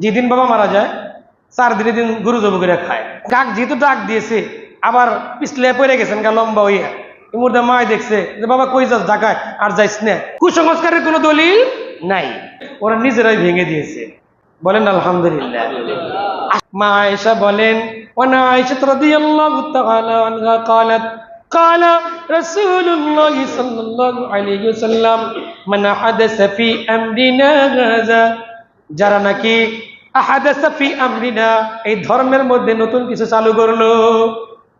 যেদিন বাবা মারা যায় চার দিনের দিন গরু জব করে খায় কাক যেহেতু ডাক দিয়েছে আবার পিছলে পড়ে গেছেন গা লম্বা হইয়া এই মুহূর্তে মায় দেখছে যে বাবা কই যাস ঢাকায় আর যাইস না কুসংস্কারের কোনো দলিল নাই ওরা নিজেরাই ভেঙে দিয়েছে বলেন আলহামদুলিল্লাহ মা আয়েশা বলেন ওয়ানা আয়েশা রাদিয়াল্লাহু তাআলা আনহা قالت قال رسول الله صلى الله عليه وسلم من حدث في امرنا هذا যারা নাকি আহাদাসা ফি আমরিনা, এই ধর্মের মধ্যে নতুন কিছু চালু করল।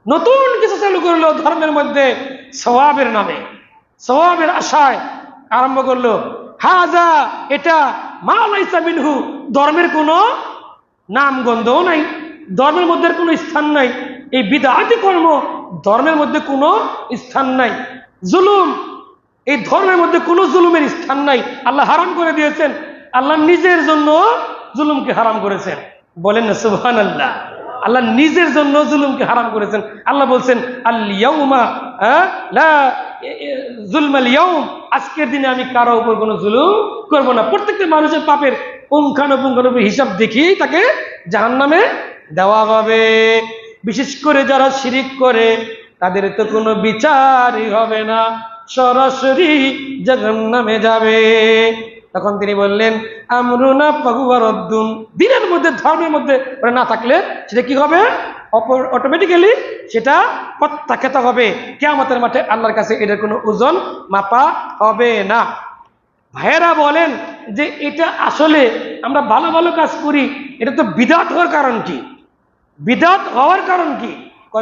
নতুন কিছু চালু করল ধর্মের মধ্যে সওয়াবের নামে। সওয়াবের আশায় আরম্ভ করল। হাজা, এটা মা লাইসা মিনহু, ধর্মের কোনো নাম গন্ধও নাই, ধর্মের মধ্যে কোনো স্থান নাই। এই বিদাতি কর্ম ধর্মের মধ্যে কোনো স্থান নাই। জুলুম, এই ধর্মের মধ্যে কোনো জুলুমের স্থান নাই। আল্লাহ হারাম করে দিয়েছেন। আল্লাহ নিজের জন্য জুলুমকে হারাম করেছেন। বলেন না সুবহান আল্লাহ আল্লাহ নিজের জন্য জুলুমকে হারাম করেছেন। আল্লাহ বলছেন আজকের দিনে আমি কারও উপর কোনো জুলুম করব না। প্রত্যেকটা মানুষের পাপের পুঙ্খানুপুঙ্খানুপুঙ্খ হিসাব দেখিয়েই তাকে জাহান্নামে দেওয়া হবে বিশেষ করে যারা শিরিক করে তাদের তো কোনো বিচারই হবে না সরাসরি জাহান্নামে যাবে তখন তিনি বললেন, আমরুনা পাগুয়ারদ্দুন দিনের মধ্যে, ধর্মের মধ্যে ওরা না থাকলে সেটা কি হবে? অপর অটোমেটিক্যালি সেটা প্রত্যাখ্যাত হবে। কেয়ামতের মাঠে আল্লাহর কাছে এটার কোনো ওজন মাপা হবে না। ভাইয়েরা বলেন যে এটা আসলে আমরা ভালো ভালো কাজ করি, এটা তো বিদাত হওয়ার কারণ কি? বিদাত হওয়ার কারণ কি?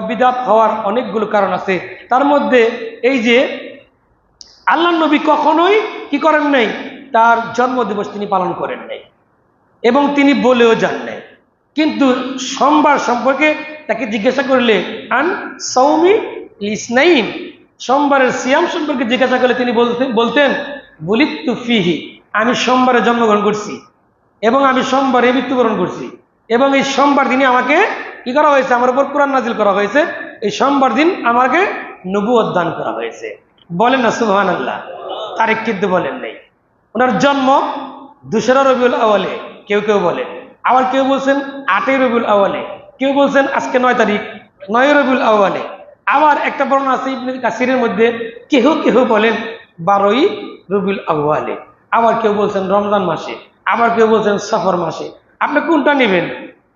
বিদাত হওয়ার অনেকগুলো কারণ আছে। তার মধ্যে এই যে আল্লাহ নবী কখনোই কি করেন নাই? তার জন্মদিবস তিনি পালন করেন নাই এবং তিনি বলেও যান নাই। কিন্তু সোমবার সম্পর্কে তাকে জিজ্ঞাসা করলে, আন সৌমি ইসনাইন সোমবারের সিয়াম সম্পর্কে জিজ্ঞাসা করলে তিনি বলতেন বলতেন বলিত ফিহি, আমি সোমবারে জন্মগ্রহণ করছি এবং আমি সোমবারে মৃত্যুবরণ করছি এবং এই সোমবার দিনে আমাকে কি করা হয়েছে? আমার উপর কোরআন নাজিল করা হয়েছে। এই সোমবার দিন আমাকে নবু দান করা হয়েছে। বলেন না সুবহান আল্লাহ তারিখ কিন্তু বলেন নাই। ওনার জন্ম দুসরা রবিউল আওয়ালে কেউ কেউ বলে। আবার কেউ বলছেন আটই রবিউল আওয়ালে কেউ বলছেন আজকে নয় তারিখ নয় রবিউল আওয়ালে আবার একটা বর্ণনা আছে ইবনে কাসিরের মধ্যে, কেহ কেহ বলেন বারোই রবিউল আওয়ালে আবার কেউ বলছেন রমজান মাসে, আবার কেউ বলছেন সফর মাসে। আপনি কোনটা নেবেন?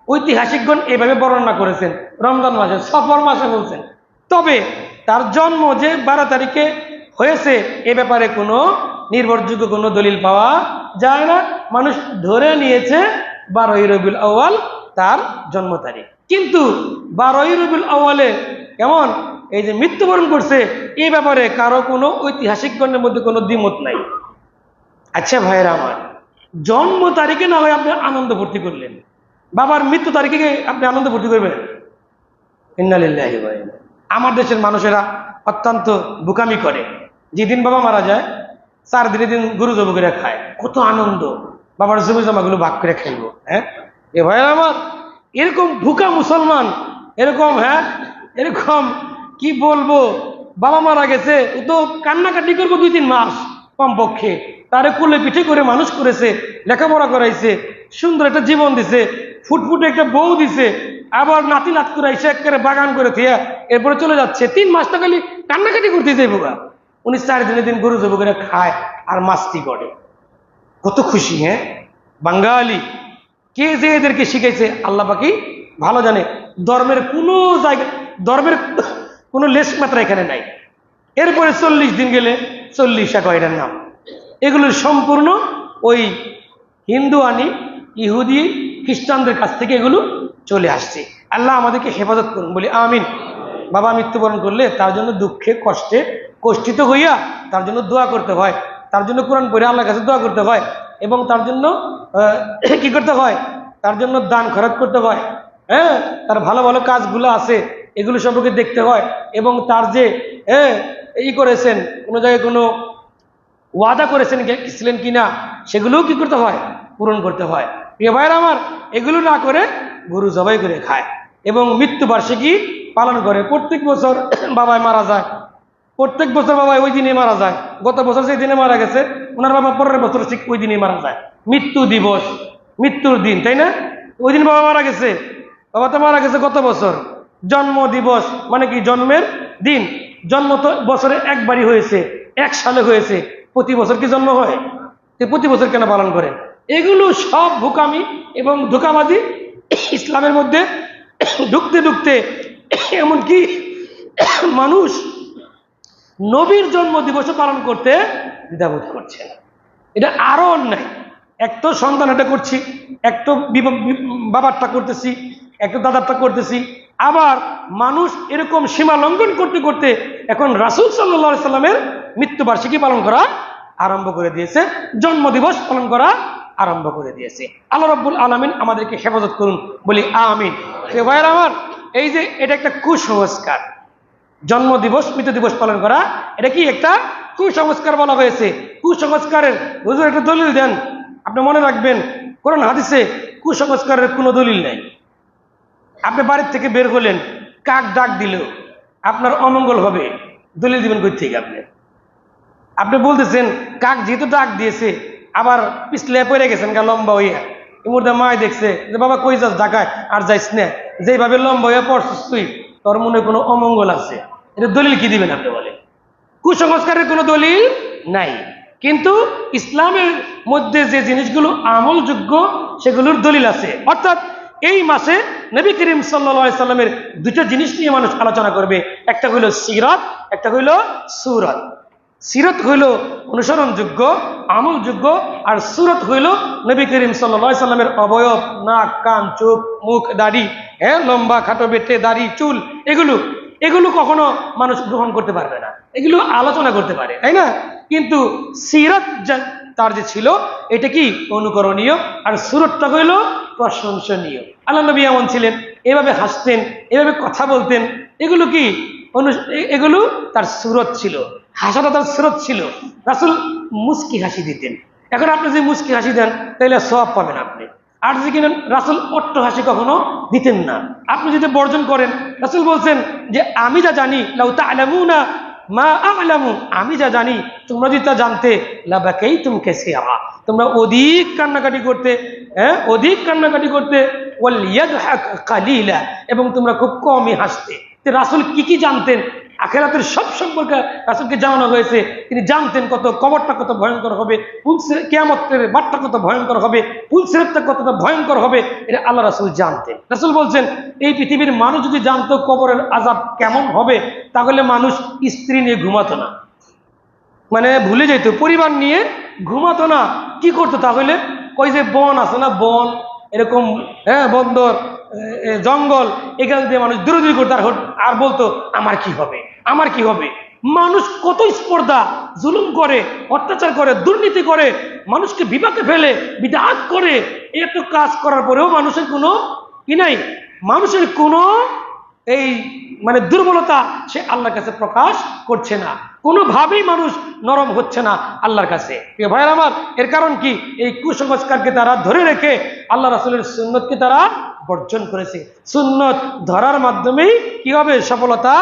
ঐতিহাসিকগণ এভাবে বর্ণনা করেছেন, রমজান মাসে, সফর মাসে বলছেন। তবে তার জন্ম যে বারো তারিখে হয়েছে, এ ব্যাপারে কোনো নির্ভরযোগ্য কোনো দলিল পাওয়া যায় না। মানুষ ধরে নিয়েছে বারোই রবিউল আউয়াল তার জন্ম তারিখ। কিন্তু বারোই রবিউল আউয়ালে কেমন? এই যে মৃত্যুবরণ করছে, এই ব্যাপারে কারও কোনো ঐতিহাসিকগণের মধ্যে কোনো দ্বিমত নাই। আচ্ছা ভাইয়েরা আমার, জন্ম তারিখে না হয় আপনি আনন্দ ভর্তি করলেন? বাবার মৃত্যু তারিখে আপনি আনন্দ ভর্তি করবেন? আমার দেশের মানুষেরা অত্যন্ত বোকামি করে। যেদিন বাবা মারা যায় চার দিনের দিন গরু জব করে খায়। কত আনন্দ। বাবার জমি জমাগুলো ভাগ করে খাইব হ্যাঁ? এ ভাইয়ের আমার, এরকম ভুকা মুসলমান, এরকম হ্যাঁ? এরকম, কি বলব? বাবা মারা গেছে, ও তো কান্নাকাটি করব দুই তিন মাস কমপক্ষে। তারে কোলে পিঠে করে মানুষ করেছে, লেখাপড়া করাইছে, সুন্দর একটা জীবন দিছে, ফুটফুটে একটা বউ দিছে, আবার নাতি নাত করে এসে একেবারে বাগান করে থিয়া এরপরে চলে যাচ্ছে। তিন মাসটা খালি কান্নাকাটি করতে যাইব গা। উনি চার দিনের দিন গরু জব করে খায় আর মাস্তি করে। কত খুশি হ্যাঁ? বাঙালি, কে যে এদেরকে শিখাইছে, আল্লাহ পাকি ভালো জানে। ধর্মের কোনো জায়গা ধর্মের কোনো লেশ মাত্রা এখানে নাই। এরপরে চল্লিশ দিন গেলে চল্লিশা কয়টার নাম। এগুলো সম্পূর্ণ ওই হিন্দু আনি, ইহুদি, খ্রিস্টানদের কাছ থেকে এগুলো চলে আসছে। আল্লাহ আমাদেরকে হেফাজত করুন, বলি আমিন। বাবা মৃত্যুবরণ করলে তার জন্য দুঃখে, কষ্টে কষ্টিত হইয়া তার জন্য দোয়া করতে হয়। তার জন্য কোরআন পড়ে আল্লাহর কাছে দোয়া করতে হয় এবং তার জন্য কি করতে হয়? তার জন্য দান খরচ করতে হয়। হ্যাঁ তার ভালো ভালো কাজগুলো আছে, এগুলো সম্পর্কে দেখতে হয় এবং তার যে হ্যাঁ ই করেছেন, কোনো জায়গায় কোনো ওয়াদা করেছেন ছিলেন কি না সেগুলোও কি করতে হয়? পূরণ করতে হয়। প্রিয় ভাইয়ের আমার, এগুলো না করে গরু জবাই করে খায় এবং মৃত্যুবার্ষিকী পালন করে। প্রত্যেক বছর বাবাই মারা যায়। প্রত্যেক বছর বাবা ওই দিনে মারা যায়। গত বছর সেই দিনে মারা গেছে, ওনার বাবা পরের বছর ঠিক ওই দিনে মারা যায়। মৃত্যু দিবস, মৃত্যুর দিন, তাই না? ওই দিন বাবা মারা গেছে। বাবা তো মারা গেছে গত বছর। জন্ম দিবস মানে কি জন্মের দিন? জন্ম তো বছরে একবারই হয়েছে, এক সালে হয়েছে। প্রতি বছর কি জন্ম হয়? প্রতি বছর কেন পালন করে? এগুলো সব ভুকামি এবং ধোকাবাজি ইসলামের মধ্যে ঢুকতে ঢুকতে এমনকি মানুষ নবীর জন্ম দিবস পালন করতে দ্বিধাবোধ করছে না। এটা আরও অন্যায়। এক তো সন্তান এটা করছি, এক তো বিবা- বাবারটা করতেছি, এক তো দাদারটা করতেছি। আবার মানুষ এরকম সীমা লঙ্ঘন করতে করতে এখন রাসুল সাল্লাহ সাল্লামের মৃত্যুবার্ষিকী পালন করা আরম্ভ করে দিয়েছে জন্ম দিবস পালন করা আরম্ভ করে দিয়েছে। আল্লাহ রব্বুল আলমিন আমাদেরকে হেফাজত করুন, বলি আমিন। সে ভাইয়ের আমার, এই যে এটা একটা কুসংস্কার। জন্ম দিবস মৃত্যু দিবস পালন করা। এটা কি একটা কুসংস্কার বলা হয়েছে। কুসংস্কারের, হুজুর একটা দলিল দেন। আপনি মনে রাখবেন, কোরআন হাদিসে কুসংস্কারের কোনো দলিল নেই। আপনি বাড়ির থেকে বের হলেন, কাক ডাক দিল, আপনার অমঙ্গল হবে। দলিল দিবেন কই থেকে আপনি? আপনি বলতেছেন, কাক যেহেতু ডাক দিয়েছে, আবার পিছলে পড়ে গেছেন গা লম্বা হইয়া। এই মায় দেখছে যে, বাবা, কই যাস ঢাকায়? আর যাইস না। যেভাবে লম্বা হইয়া পড়ছিস তুই, তোর মনে কোনো অমঙ্গল আছে? এটা দলিল কি দিবেন আপনি বলেন? কুসংস্কারের কোনো দলিল নাই। কিন্তু ইসলামের মধ্যে যে জিনিসগুলো আমলযোগ্য, সেগুলোর দলিল আছে। অর্থাৎ এই মাসে নবী করিম সাল্লা সাল্লামের দুটো জিনিস নিয়ে মানুষ আলোচনা করবে। একটা হইল সিরাত, একটা হইল সুরত। সিরত হইল অনুসরণযোগ্য, আমলযোগ্য, আর সুরত হইল নবী করিম সাল্লা সাল্লামের অবয়ব, নাক, কান, চোখ, মুখ, দাড়ি হ্যাঁ লম্বা, খাটো, বেটে, দাড়ি, চুল, এগুলো এগুলো কখনো মানুষ গ্রহণ করতে পারবে না। এগুলো আলোচনা করতে পারে, তাই না? কিন্তু সিরত তার যে ছিল, এটা কি অনুকরণীয়? আর সুরতটা হইল প্রশংসনীয়। আল্লাহ নবী এমন ছিলেন, এভাবে হাসতেন, এভাবে কথা বলতেন। এগুলো কি অনু- এগুলো তার সুরত ছিল। হাসাটা তার সুরত ছিল। রাসুল মুস্কি হাসি দিতেন। এখন আপনি যদি মুস্কি হাসি দেন, তাহলে সব পাবেন আপনি। আর কিনেন রাসুল অট্ট হাসি কখনো দিতেন না। আপনি যদি বর্জন করেন, রাসুল বলছেন যে, আমি যা জানি না মা আ'লামু। আমি যা জানি, তোমরা যদি তা জানতে লাবাকেই তুমি কেসিয়ারা তোমরা অধিক কান্নাকাটি করতে হ্যাঁ অধিক কান্নাকাটি করতে, ওয়াল ইয়াদহাক কালিলা। এবং তোমরা খুব কমই হাসতে। রাসুল কি কি জানতেন? আখেরাতের সব সম্পর্কে রাসুলকে জানানো হয়েছে। তিনি জানতেন কত কবরটা কত ভয়ঙ্কর হবে পুলসের কেয়ামতের বাটটা কত ভয়ঙ্কর হবে পুলসেরটা কতটা ভয়ঙ্কর হবে, এটা আল্লাহ রাসুল জানতেন। রাসুল বলছেন, এই পৃথিবীর মানুষ যদি জানতো কবরের আজাব কেমন হবে, তাহলে মানুষ স্ত্রী নিয়ে ঘুমাতো না। মানে ভুলে যেত, পরিবার নিয়ে ঘুমাতো না। কি করতো তাহলে? ওই যে বন আছে না, বন, এরকম হ্যাঁ বন্দর জঙ্গল এখান দিয়ে মানুষ দূরদূরি করতো আর বলতো, আমার কি হবে? আমার কি হবে? মানুষ কত স্পর্ধা, জুলুম করে, অত্যাচার করে, দুর্নীতি করে, মানুষকে বিপাকে ফেলে বিধাত করে, এত কাজ করার পরেও মানুষের কোনো কি নাই? মানুষের কোনো এই মানে দুর্বলতা সে আল্লাহর কাছে প্রকাশ করছে না। কোনোভাবেই মানুষ নরম হচ্ছে না আল্লাহর কাছে। প্রিয় ভাইয়ের আমার, এর কারণ কি? এই কুসংস্কারকে তারা ধরে রেখে আল্লাহ রাসুলের সুন্নতকে তারা বর্জন করেছে। সুন্নত ধরার মাধ্যমেই কি হবে? সফলতা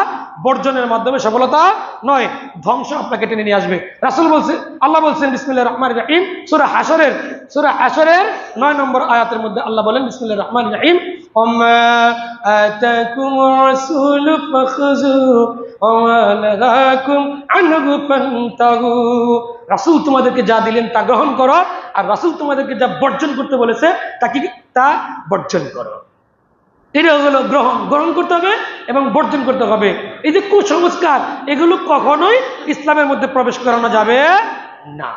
বর্জনের মাধ্যমে সফলতা নয়, ধ্বংস আপনাকে টেনে নিয়ে আসবে। রাসুল বলছে, আল্লাহ বলছেন বিসমুল্লাহ রহমান রাহিম। সুরা হাসরের সুরা হাসরের নয় নম্বর আয়াতের মধ্যে আল্লাহ বলেন বিসমুল্লাহ রহমান রাহিম রাসুল তোমাদেরকে যা দিলেন তা গ্রহণ করো, আর রাসুল তোমাদেরকে যা বর্জন করতে বলেছে, তা কি তা বর্জন করো। এটা হলো গ্রহণ। গ্রহণ করতে হবে এবং বর্জন করতে হবে। এই যে কুসংস্কার, এগুলো কখনোই ইসলামের মধ্যে প্রবেশ করানো যাবে না।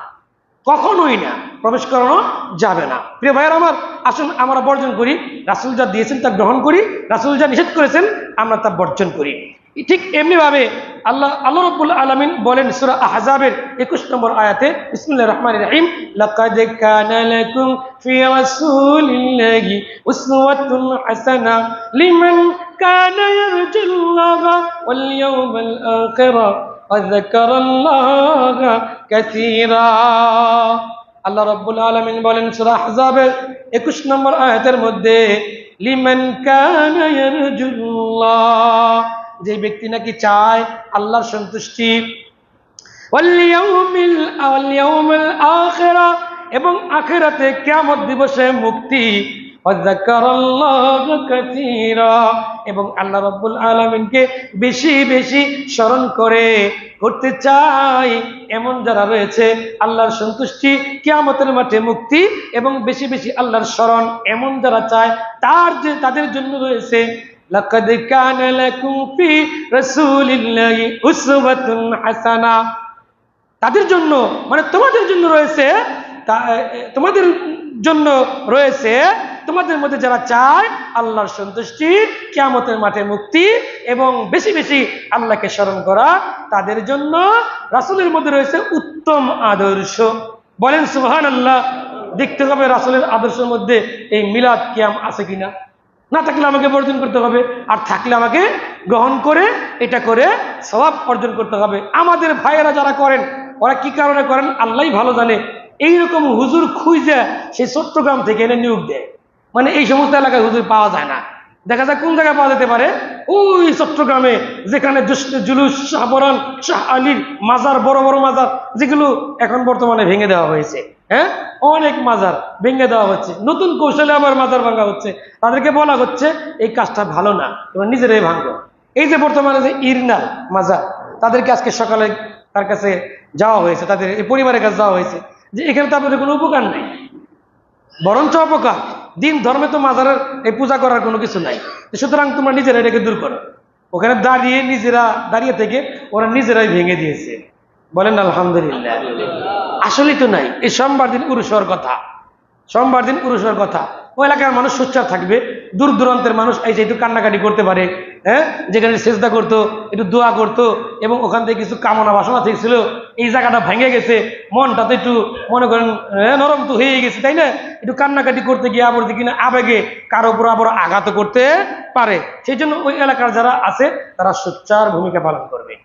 কখনোই না, প্রবেশ করানো যাবে না। প্রিয় ভাইয়ের আমার, আসুন আমরা বর্জন করি। রাসুল যা দিয়েছেন তা গ্রহণ করি। রাসুল যা নিষেধ করেছেন, আমরা তা বর্জন করি। ঠিক এমনি ভাবে আল্লাহ আল্লাহ রব্বুল আলমিন বলেন সুরা আহজাবের একুশ নম্বর আয়াতে বিসমুল্লাহ রহমান রহিম লাকাদ কানা লাকুম ফি রাসূলিল্লাহি উসওয়াতুন হাসানা লিমান কানা ইয়ারজুল্লাহা ওয়াল ইয়াওমাল আখিরা وذكر الله كثيرا আল্লাহ রব্বুল আলমিন বলেন সুরা আহজাবের একুশ নম্বর আয়াতের মধ্যে লিমান কানা ইয়ারজুল্লাহ যে ব্যক্তি নাকি চায় আল্লাহর সন্তুষ্টি। এবং আখেরাতে কেমন দিবসে মুক্তি। এবং আল্লাহ রব্বুল আলমিনকে বেশি বেশি স্মরণ করে করতে চাই এমন যারা রয়েছে, আল্লাহর সন্তুষ্টি কেয়ামতের মাঠে মুক্তি এবং বেশি বেশি আল্লাহর স্মরণ। এমন যারা চায়, তার যে, তাদের জন্য রয়েছে লাকাদ কানা লাকুম ফি রাসূলিল্লাহি উসওয়াতুন হাসানা তাদের জন্য মানে তোমাদের জন্য রয়েছে তোমাদের জন্য রয়েছে, তোমাদের মধ্যে যারা চায় আল্লাহর সন্তুষ্টি, কিয়ামতের মাঠে মুক্তি এবং বেশি বেশি আল্লাহকে স্মরণ করা, তাদের জন্য রাসূলের মধ্যে রয়েছে উত্তম আদর্শ। বলেন সুবহান আল্লাহ দেখতে হবে রাসূলের আদর্শের মধ্যে এই মিলাদ কিয়াম আছে কিনা। না থাকলে আমাকে বর্জন করতে হবে। আর থাকলে আমাকে গ্রহণ করে, এটা করে স্বভাব অর্জন করতে হবে। আমাদের ভাইয়েরা যারা করেন, ওরা কি কারণে করেন আল্লাহ ভালো জানে। এইরকম হুজুর খুঁজে সেই চট্টগ্রাম থেকে এনে নিয়োগ দেয়। মানে এই সমস্ত এলাকায় হুজুর পাওয়া যায় না। দেখা যায় কোন জায়গায় পাওয়া যেতে পারে। ওই চট্টগ্রামে, যেখানে জুলুস, শাহবরান, শাহ আলীর মাজার, বড় বড় মাজার, যেগুলো এখন বর্তমানে ভেঙে দেওয়া হয়েছে। হ্যাঁ? অনেক মাজার ভেঙে দেওয়া হচ্ছে। নতুন কৌশলে আবার মাজার ভাঙা হচ্ছে। তাদেরকে বলা হচ্ছে, এই কাজটা ভালো না তোমরা নিজেরাই ভাঙো। এই যে বর্তমানে যে ইরনাল মাজার, তাদেরকে আজকে সকালে তার কাছে যাওয়া হয়েছে, তাদের এই পরিবারের কাছে যাওয়া হয়েছে, যে এখানে তো আপনাদের কোনো উপকার নেই। বরঞ্চ অপকার। দিন ধর্মে তো মাজারের এই পূজা করার কোনো কিছু নাই। সুতরাং তোমরা নিজেরা এটাকে দূর করো। ওখানে দাঁড়িয়ে নিজেরা দাঁড়িয়ে থেকে ওরা নিজেরাই ভেঙে দিয়েছে। বলেন আলহামদুলিল্লাহ। আসলেই তো নাই। এই সোমবার দিন পুরুষ হওয়ার কথা। সোমবার দিন পুরুষ হওয়ার কথা। ওই এলাকার মানুষ সোচ্চার থাকবে। দূর দূরান্তের মানুষ এই যে একটু কান্নাকাটি করতে পারে হ্যাঁ? যেখানে চেষ্টা করতো একটু দোয়া করতো এবং ওখান থেকে কিছু কামনা বাসনা থেকেছিল এই জায়গাটা ভেঙে গেছে মনটা তো একটু মনে করেন হ্যাঁ, নরম তো হয়ে গেছে তাই না? একটু কান্নাকাটি করতে গিয়ে আবার কিনা আবেগে কারও উপর আবার আঘাত করতে পারে। সেই জন্য ওই এলাকার যারা আছে তারা সোচ্চার ভূমিকা পালন করবে।